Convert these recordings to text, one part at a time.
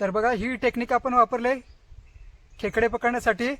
तर बघा ही टेक्निक आपण वापरले. खेकडे पकडण्यासाठी.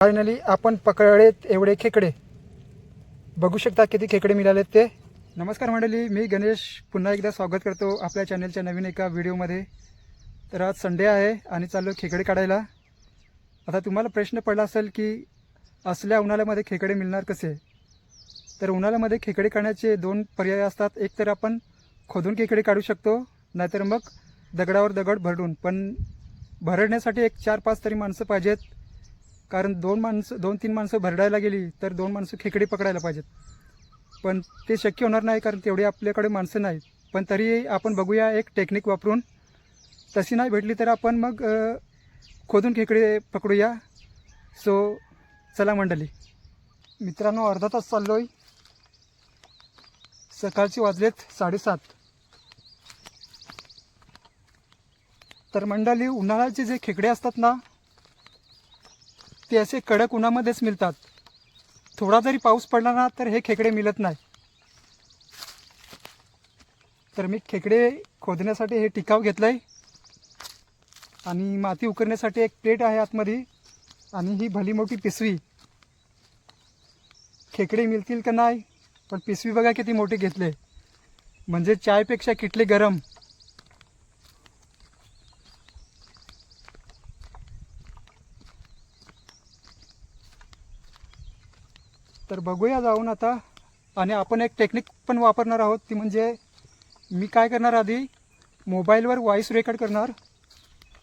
फायनली आपण पकडलेत एवढे खेकडे. बघू शकता किती खेकडे मिळालेत ते. नमस्कार मंडळी मी गणेश. पुन्हा एकदा स्वागत करतो आपल्या चॅनलच्या नवीन एका व्हिडिओमध्ये तर आज संडे आहे आणि चाललो खेकडे काढायला. आता तुम्हाला प्रश्न पडला असेल की असल्या उन्हाळ्यामध्ये खेकडे मिळणार कसे? तर उन्हाळ्यामध्ये खेकडे काढण्याचे दोन पर्याय असतात. एक तर आपण खोदून खेकडे काढू शकतो नाहीतर मग दगडावर दगड भरडून. पण भरडण्यासाठी एक चार पाच तरी माणसं पाहिजेत. कारण दोन माणसं दोन तीन माणसं भरडायला गेली तर दोन माणसं खेकडे पकडायला पाहिजेत. पण ते शक्य होणार नाही कारण तेवढी आपल्याकडे माणसं नाहीत. पण तरी आपण बघूया एक टेक्निक वापरून तशी नाही भेटली तर आपण मग खोदून खेकडे पकडूया. सो चला मंडळी. मित्रांनो अर्धा तास चाललो आहे सकाळचे वाजलेत साडेसात. तर मंडळी उन्हाळ्याचे जे खेकडे असतात ना ते असे कडक उन्हामध्येच मिळतात. थोडा जरी पाऊस पडला ना तर हे खेकडे मिळत नाही. तर मी खेकडे खोदण्यासाठी हे टिकाव घेतलं आहे आणि माती उकरण्यासाठी एक प्लेट आहे आतमध्ये. आणि ही भली मोठी पिशवी. खेकडे मिळतील का नाही? पण पिशवी बघा किती मोठी घेतले. म्हणजे चायपेक्षा किटले गरम. तर बघूया जाऊन आता. आणि आपण एक टेक्निक पण वापरणार आहोत. ती म्हणजे मी काय करणार आधी? मोबाईलवर व्हॉईस रेकॉर्ड करणार.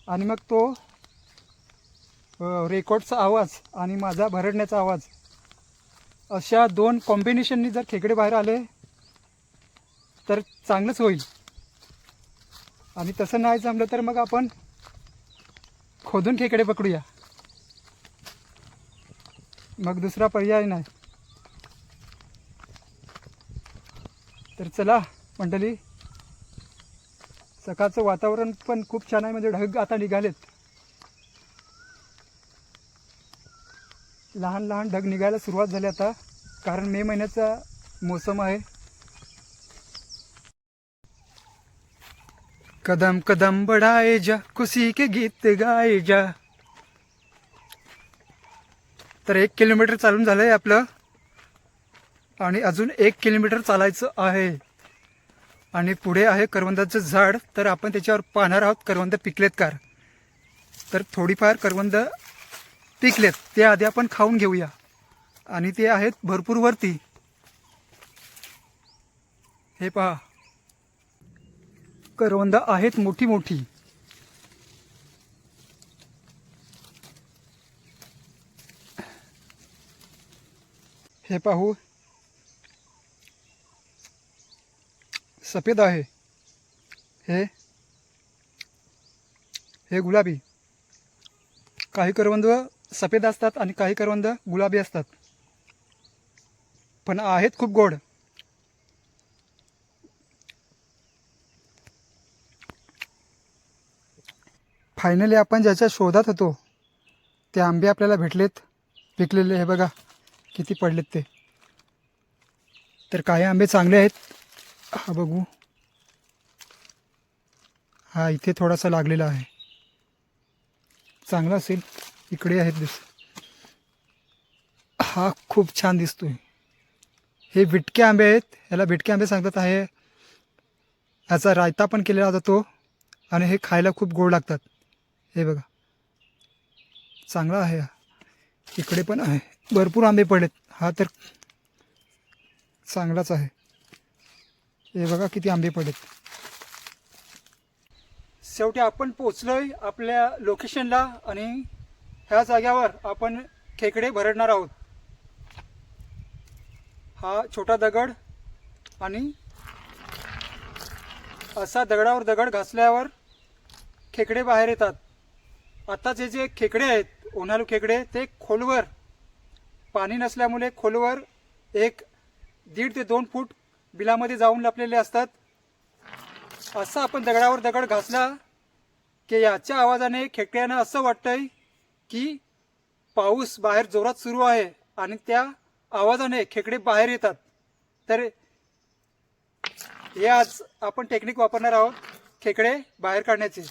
आणि मग तो रेकॉर्डचा आवाज आणि माझा भरडण्याचा आवाज अशा दोन कॉम्बिनेशननी जर खेकडे बाहेर आले तर चांगलंच होईल. आणि तसं नाही जमलं तर मग आपण खोदून खेकडे पकडूया. मग दुसरा पर्याय नाही. तर चला मंडळी सकाळचं वातावरण पण खूप छान आहे म्हणजे ढग आता निघालेत. लहान लहान ढग निघायला सुरुवात झाली आता कारण मे महिन्याचा मोसम आहे. कदम कदम बढ़ाए जा खुशी के गीत गाए जा. तर एक किलोमीटर चालून झालंय आपलं. आणि अजून एक किलोमीटर चालायचं आहे. आणि पुढे आहे करवंदाचं झाड. तर आपण त्याच्यावर पाहणार आहोत करवंद पिकलेत कार तर थोडीफार करवंद पिकलेत ते आधी आपण खाऊन घेऊया. आणि ते आहेत भरपूर वरती. हे पहा. करवंद आहेत मोठी मोठी. हे पाहू. सफेद आहे. हे हे गुलाबी. काही करवंद सफेद असतात आणि काही करवंद गुलाबी असतात. पण आहेत खूप गोड. फायनली आपण ज्याच्या शोधात होतो ते आंबे आपल्याला भेटलेत पिकलेले हे बघा किती पडलेत ते. तर काही आंबे चांगले आहेत. हा बघू. हा इथे थोडासा लागलेला आहे. चांगला असेल. इकडे आहेत दिस. हा खूप छान दिसतोय. हे विटके आंबे आहेत. ह्याला विटके आंबे सांगतात आहे. ह्याचा रायता पण केलेला जातो. आणि हे खायला खूप गोड लागतात. हे बघा. चांगला आहे हा. इकडे पण आहे. भरपूर आंबे पडलेत. हा तर चांगलाच आहे. हे बघा किती आंबे पडत शेवटी आपण पोचलोय आपल्या लोकेशनला आणि ह्या जाग्यावर आपण खेकडे भरडणार आहोत. हा छोटा दगड आणि असा दगडावर दगड घासल्यावर खेकडे बाहेर येतात. आताचे जे खेकडे आहेत उन्हाळू खेकडे ते खोलवर पाणी नसल्यामुळे खोलवर एक दीड ते दोन फूट बिलामध्ये जाऊन लपलेले असतात. असं आपण दगडावर दगड घासला की याच्या आवाजाने खेकड्यांना असं वाटतंय की पाऊस बाहेर जोरात सुरू आहे आणि त्या आवाजाने खेकडे बाहेर येतात. तर हे आज आपण टेक्निक वापरणार आहोत खेकडे बाहेर काढण्याची.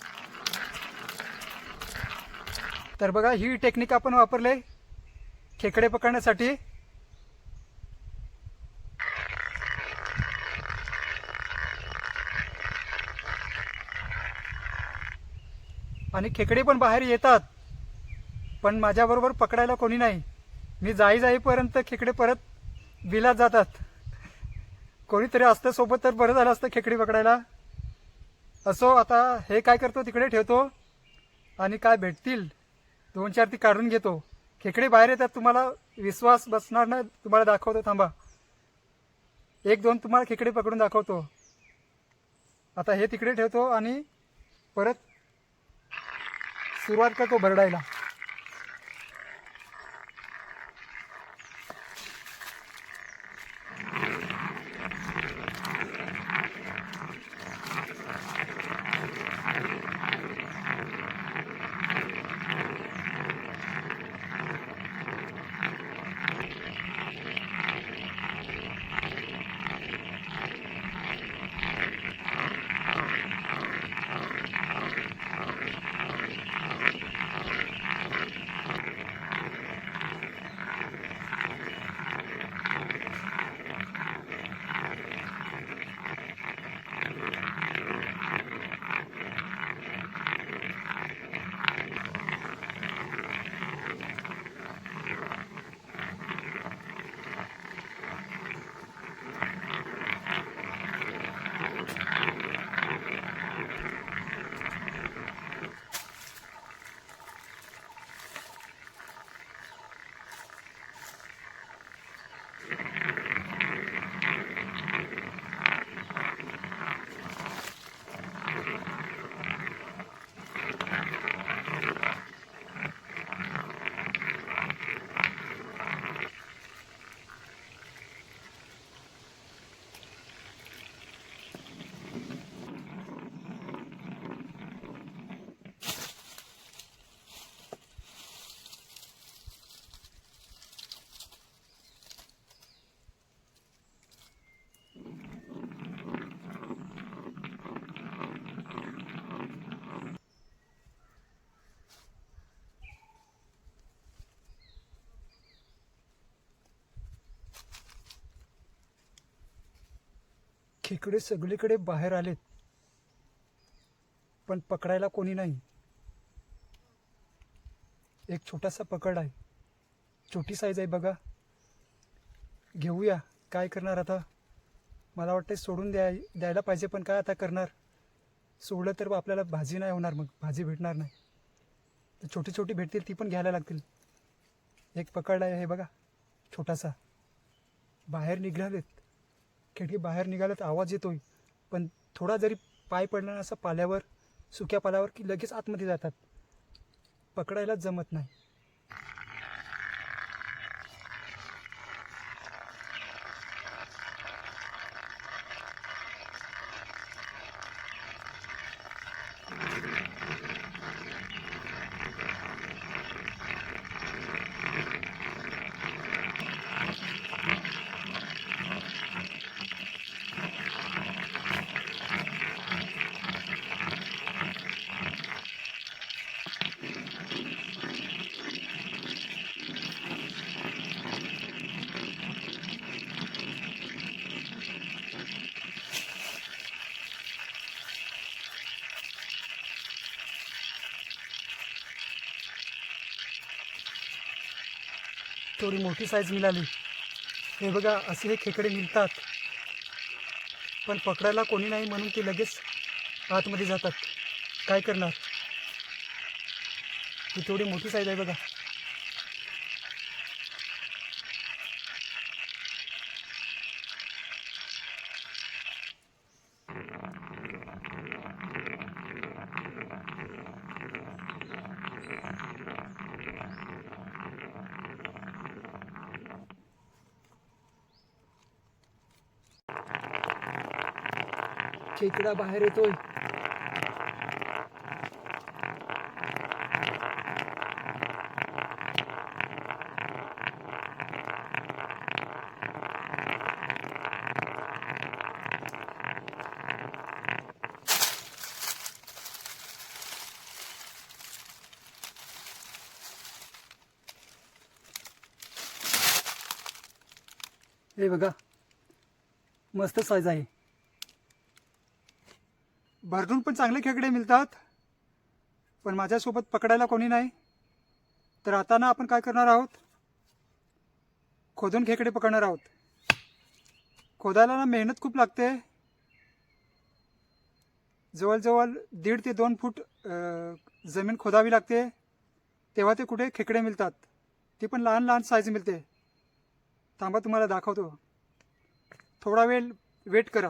तर बघा ही टेक्निक आपण वापरले खेकडे पकडण्यासाठी. आणि खेकडे पण बाहेर येतात. पण माझ्याबरोबर पकडायला कोणी नाही. मी जाई जाईपर्यंत खेकडे परत बिलात जातात. कोणीतरी असतं सोबत तर बरं झालं असतं खेकडी पकडायला. असो आता हे काय करतो तिकडे ठेवतो. आणि काय भेटतील दोन चार ती काढून घेतो. खेकडे बाहेर येतात तुम्हाला विश्वास बसणार नाही. तुम्हाला दाखवतो थांबा. एक दोन तुम्हाला खेकडे पकडून दाखवतो. आता हे तिकडे ठेवतो आणि परत सुरुवात करतो भरडायला. खेकडे सगळीकडे बाहेर आलेत. पण पकडायला कोणी नाही. एक छोटासा पकड आहे. छोटी साईज आहे बघा. घेऊया. काय करणार आता? मला वाटते सोडून द्या द्यायला पाहिजे पण काय आता करणार? सोडलं तर आपल्याला भाजी नाही होणार मग. भाजी भेटणार नाही. तर छोटी छोटी भेटतील ती पण घ्यायला लागतील. एक पकड आहे हे बघा. छोटासा. बाहेर निघालेत खिडकी बाहेर निघाल्यात आवाज येतोय. पण थोडा जरी पाय पडला ना असं पाल्यावर सुक्या पाल्यावर की लगेच आतमध्ये जातात. पकडायलाच जमत नाही. थोडी मोठी साईज मिळाली. हे बघा असे हे खेकडे मिळतात. पण पकडायला कोणी नाही म्हणून ते लगेच आतमध्ये जातात. काय करणार? ही थोडी मोठी साईज आहे बघा. aqui da barreira aí. हे बघा मस्त साईज आहे भरडून पण चांगले खेकडे मिळतात. पण माझ्यासोबत पकडायला कोणी नाही. तर आता ना आपण काय करणार आहोत? खोदून खेकडे पकडणार आहोत. खोदायला ना मेहनत खूप लागते. जवळजवळ दीड ते दोन फूट जमीन खोदावी लागते. तेव्हा ते कुठे खेकडे मिळतात. ती पण लहान लहान साईज मिळते. थांबा तुम्हाला दाखवतो. थोडा वेळ वेट करा.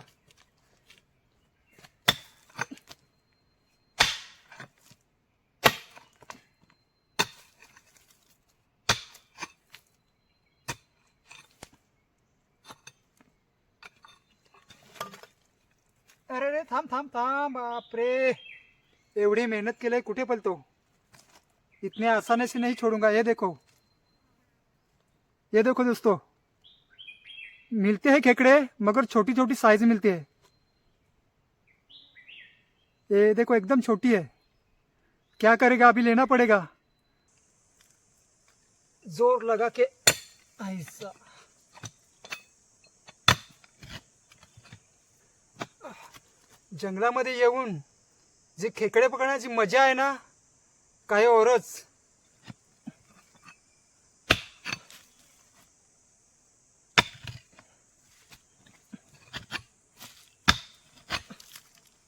थांब थांब थांब, बापरे. एवढी मेहनत केली, कुठे पलतो इतने आसानी से नहीं छोड़ूँगा ये देखो. ये देखो दोस्तों. मिलते हैं खेकड़े, मगर छोटी छोटी साइज़ मिलती है ये देखो, एकदम छोटी है क्या करेगा? अभी लेना पड़ेगा. ज़ोर लगा के, ऐसा. जंगलामध्ये येऊन जे खेकडे पकडण्याची मजा आहे ना काही औरच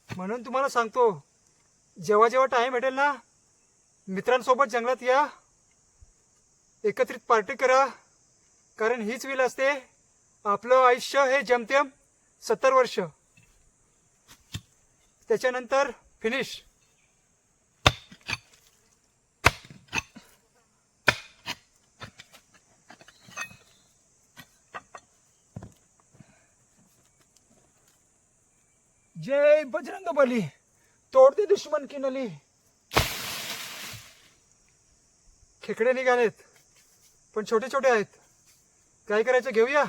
म्हणून तुम्हाला सांगतो जेव्हा जेव्हा टाइम भेटेल ना मित्रांसोबत जंगलात या. एकत्रित पार्टी करा कारण हीच विल असते. आपलं आयुष्य हे जमतेम सत्तर वर्ष. त्याच्यानंतर फिनिश जय बजरंग बली तोडते दुश्मन की नली. खेकडे निघालेत पण छोटे छोटे आहेत. काय करायचं घेऊया?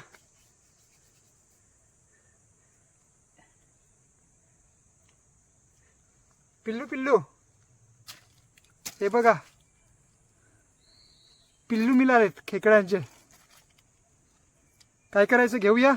पिल्लू पिल्लू. हे बघा. पिल्लू मिळालेत खेकड्यांचे. काय करायचं घेऊया?